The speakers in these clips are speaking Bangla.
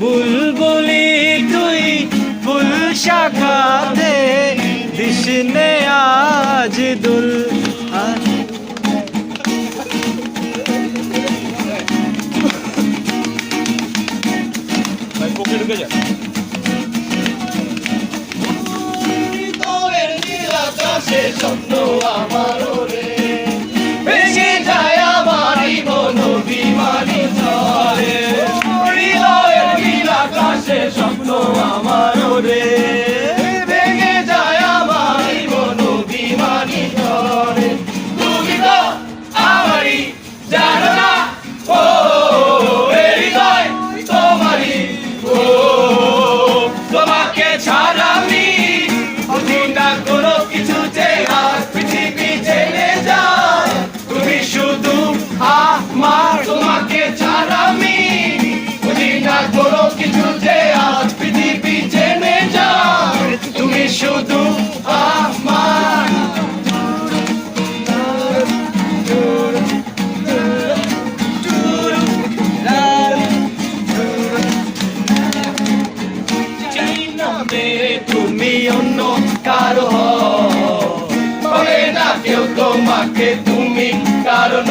বুলবুলি তুই ফুল শাখাতে দিশনে আজ দুল। ঢুকে যায় স্বপ্ন অন্য কারও হবে না কেউ তোমাকে তুমি কারণ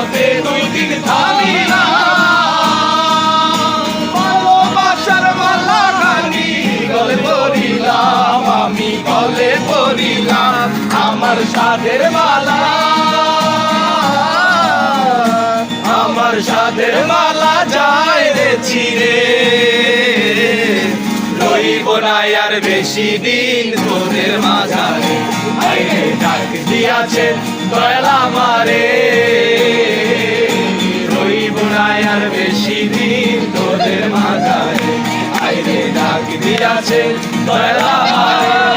পথে দুই দিন থামি না। ভালোবাসার মালা খানি গলে পড়িলাম, আমি গলে পড়িলাম আমার সাধের মালা। আমার সাধের মালা যায় রে চিরে রইব না আর বেশি দিন তোদের মাঝারে। আইনে ডাক দিয়াছে দয়ালা মারে দিয়াছে দয়ালা